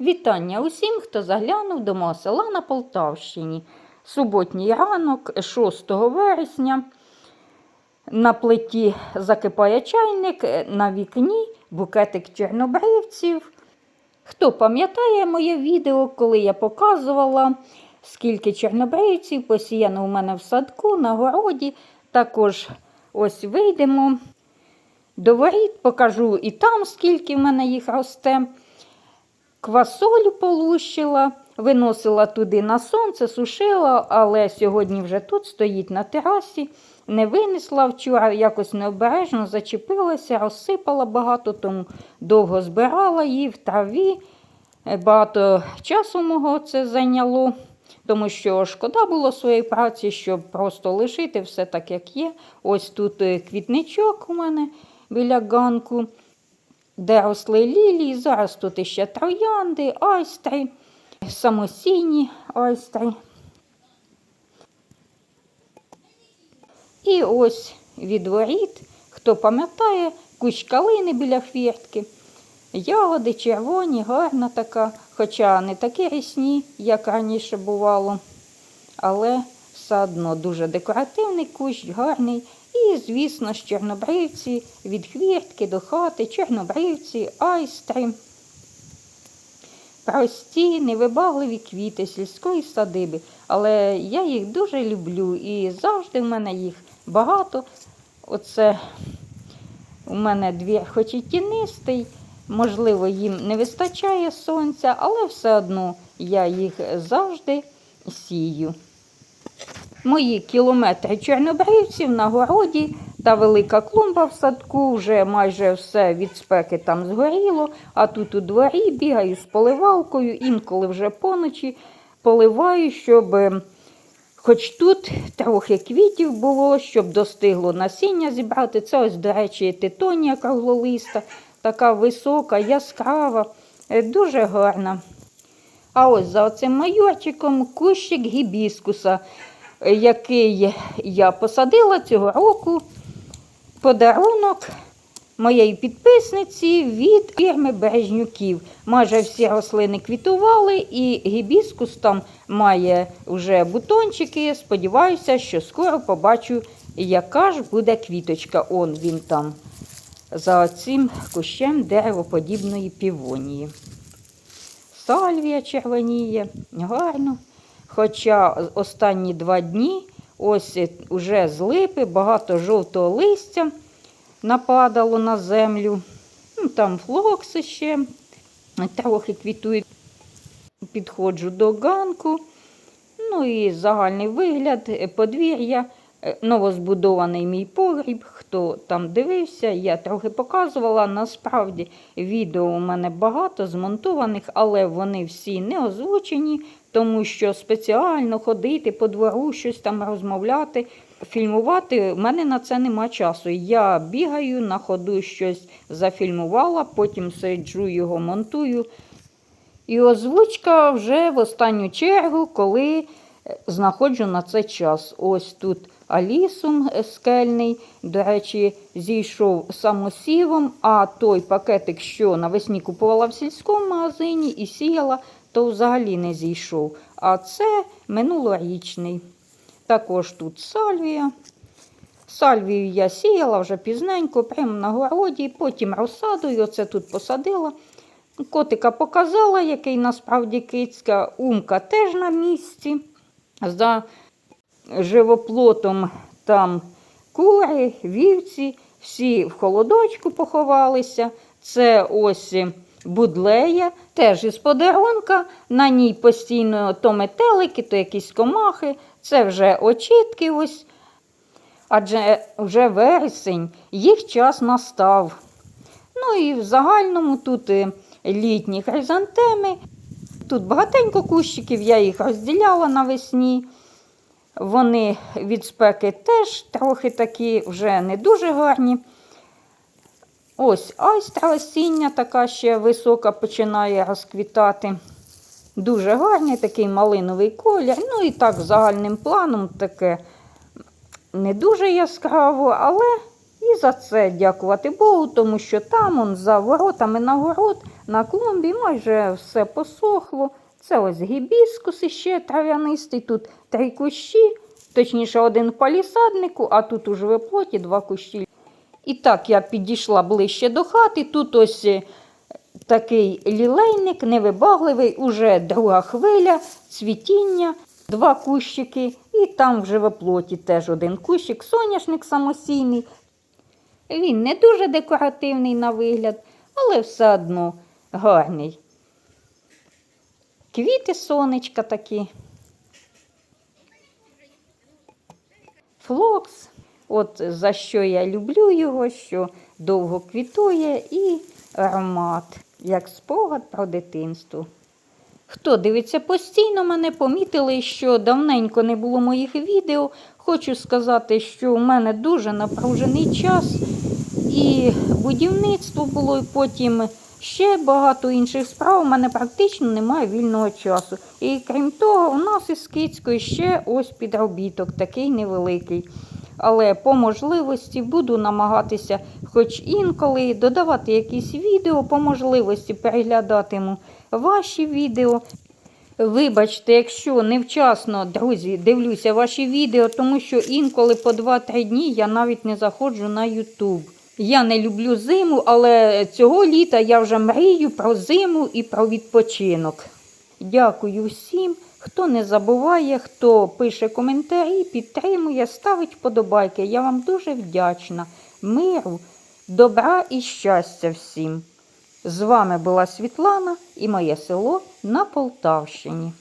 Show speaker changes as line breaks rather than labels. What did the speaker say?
Вітання усім, хто заглянув до мого села на Полтавщині. Суботній ранок, 6 вересня. На плиті закипає чайник, на вікні букетик чорнобривців. Хто пам'ятає моє відео, коли я показувала, скільки чорнобривців посіяно у мене в садку, на городі. Також ось вийдемо до воріт, покажу і там, скільки в мене їх росте. Квасолю полущила, виносила туди на сонце, сушила, але сьогодні вже тут стоїть на терасі. Не винесла вчора, якось необережно зачепилася, розсипала багато, тому довго збирала її в траві. Багато часу мого це зайняло, тому що шкода було своєї праці, щоб просто лишити все так, як є. Ось тут е, квітничок у мене біля ганку де росли лілії. Зараз тут іще троянди, айстри, самосійні айстри. І ось від воріт, хто пам'ятає, кущ калини біля хвіртки. Ягоди червоні, гарна така, хоча не такі рісні, як раніше бувало. Але все одно дуже декоративний кущ, гарний. І, звісно ж, чорнобривці від хвіртки до хати, чорнобривці, айстри. Прості, невибагливі квіти сільської садиби. Але я їх дуже люблю і завжди в мене їх багато. Оце у мене двір, хоч і тінистий, можливо, їм не вистачає сонця, але все одно я їх завжди сію. Мої кілометри чорнобривців на городі та велика клумба в садку, вже майже все від спеки там згоріло, а тут у дворі бігаю з поливалкою, інколи вже поночі поливаю, щоб е, хоч тут трохи квітів було, щоб достигло насіння зібрати. Це ось, до речі, титонія круглолиста, така висока, яскрава, е, дуже гарна. А ось за оцим майорчиком кущик гібіскуса, який я посадила цього року. Подарунок моєї підписниці від фірми Бережнюків. Майже всі рослини квітували, і гібіскус там має вже бутончики. Сподіваюся, що скоро побачу, яка ж буде квіточка. Он він там за цим кущем деревоподібної півонії. Сальвія червоніє, гарно. Хоча останні два дні ось уже з липи, багато жовтого листя нападало на землю. Ну, Там флокси ще трохи квітують. Підходжу до ганку. Ну і загальний вигляд, е, подвір'я, е, новозбудований мій погріб. Хто там дивився, я трохи показувала. Насправді відео у мене багато змонтованих, але вони всі не озвучені, тому що спеціально ходити по двору, щось там розмовляти, фільмувати. У мене на це нема часу. Я бігаю на ходу щось зафільмувала, потім сиджу його монтую. І озвучка вже в останню чергу, коли е, знаходжу на це час. Ось тут алісум скельний, до речі, зійшов самосівом, а той пакетик, що навесні купувала в сільському магазині і сіяла, то взагалі не зійшов. А це минулорічний. Також тут сальвія. Сальвію я сіяла вже пізненько, прямо на городі, потім розсадою, оце тут посадила. Котика показала, який насправді кицька. Умка теж на місці. За живоплотом там кури, вівці, всі в холодочку поховалися. Це ось будлея, теж із подарунка. На ній постійно то метелики, то якісь комахи. Це вже очітки. ось. Адже вже вересень, їх час настав. Ну і в загальному тут літні хризантеми. Тут багатенько кущиків, я їх розділяла навесні. Вони від спеки теж трохи такі вже не дуже гарні. Ось айстра осіння така ще висока починає розквітати. Дуже гарний такий малиновий колір. Ну і так загальним планом таке не дуже яскраво, але і за це дякувати Богу, тому що там он, за воротами на город на клумбі, майже все посохло. Це ось гібіскус іще трав'янистий, тут три кущі, точніше, один в палісаднику, а тут у живоплоті два кущі. І так я підійшла ближче до хати. Тут ось е, такий лілейник, невибагливий, уже друга хвиля, цвітіння, два кущики, і там в живоплоті теж один кущик, соняшник самосійний. Він не дуже декоративний на вигляд, але все одно гарний. Квіти сонечка такі. Флокс. От за що я люблю його, що довго квітує і аромат, як спогад про дитинство. Хто дивиться постійно, мене помітили, що давненько не було моїх відео. Хочу сказати, що у мене дуже напружений час, і будівництво було, і потім ще багато інших справ. У мене практично немає вільного часу. І крім того, у нас із Кицькою ще ось підробіток, такий невеликий. Але по можливості буду намагатися, хоч інколи, додавати якісь відео, по можливості переглядатиму ваші відео. Вибачте, якщо невчасно, друзі, дивлюся ваші відео, тому що інколи по 2-3 дні я навіть не заходжу на YouTube. Я не люблю зиму, але цього літа я вже мрію про зиму і про відпочинок. Дякую всім, хто не забуває, хто пише коментарі, підтримує, ставить вподобайки. Я вам дуже вдячна. Миру, добра і щастя всім. З вами була Світлана і моє село на Полтавщині.